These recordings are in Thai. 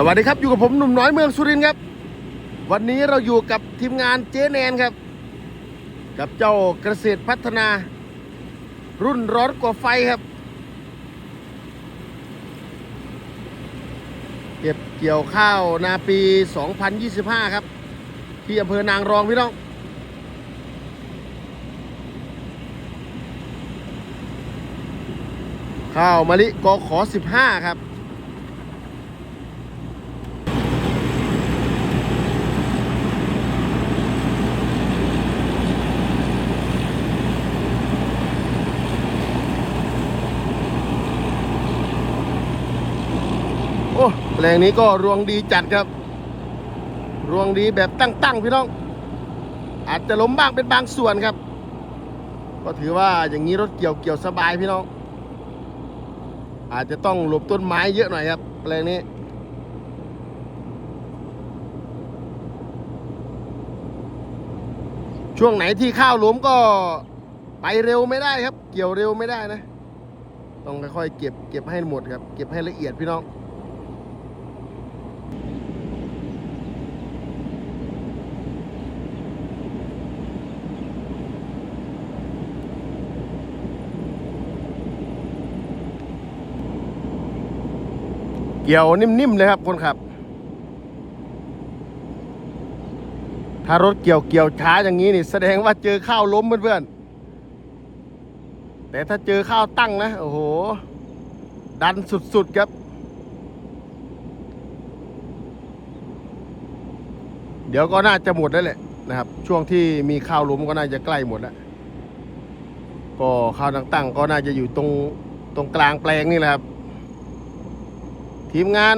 สวัสดีครับอยู่กับผมหนุ่มน้อยเมืองสุรินทร์ครับ วันนี้เราอยู่กับทีมงานเจแนนครับ กับเจ้าเกษตรพัฒนา รุ่นร้อนกว่าไฟครับ เก็บเกี่ยวข้าวนาปี 2025 ครับ ที่อำเภอนางรองพี่น้องข้าวมะลิกอขอ15 ครับ อ้แปลงนี้ก็รวงดีจัดครับ รวงดีแบบตั้งๆพี่น้อง อาจจะล้มบ้างเป็นบางส่วนครับ ก็ถือว่าอย่างนี้รถเกี่ยวเกี่ยวสบายพี่น้อง อาจจะต้องหลบต้นไม้เยอะหน่อยครับ แปลงนี้ช่วงไหนที่ข้าวล้มก็ไปเร็วไม่ได้ครับ เกี่ยวเร็วไม่ได้นะ ต้องค่อยๆเก็บเก็บให้หมดครับ เก็บให้ละเอียดพี่น้อง เกี่ยวนิ่มๆเลยครับคนขับ ถ้ารถเกี่ยวเกี่ยวช้าอย่างนี้นี่ แสดงว่าเจอข้าวล้มเพื่อนๆแต่ถ้าเจอข้าวตั้งนะ โอ้โห ดันสุดๆครับเดี๋ยวก็น่าจะหมดแล้วแหละนะครับ ช่วงที่มีข้าวล้มก็น่าจะใกล้หมดแล้วก็ข้าวตั้งๆก็น่าจะอยู่ตรงตรงกลางแปลงนี่แหละครับ ทีมงาน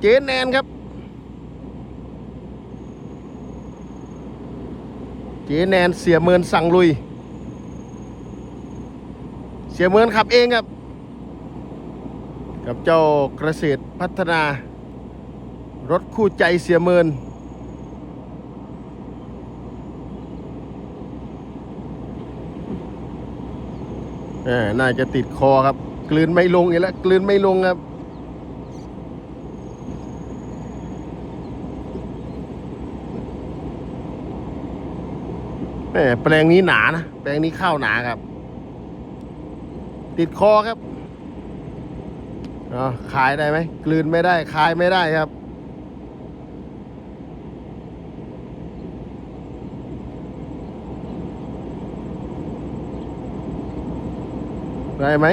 เจนแนนครับ เจนแนนเสียเมินสั่งลุย เสียเมินขับเองครับ กับเจ้าเกษตรพัฒนา รถคู่ใจเสียเมินน่าจะติดคอครับ กลืนไม่ลงอีกแล้วกลืนไม่ลงครับ แหมแปลงนี้หนานะ แปลงนี้ข้าวหนาครับ ติดคอครับขายได้ไหมกลืนไม่ได้ ขายไม่ได้ครับ ได้ไหม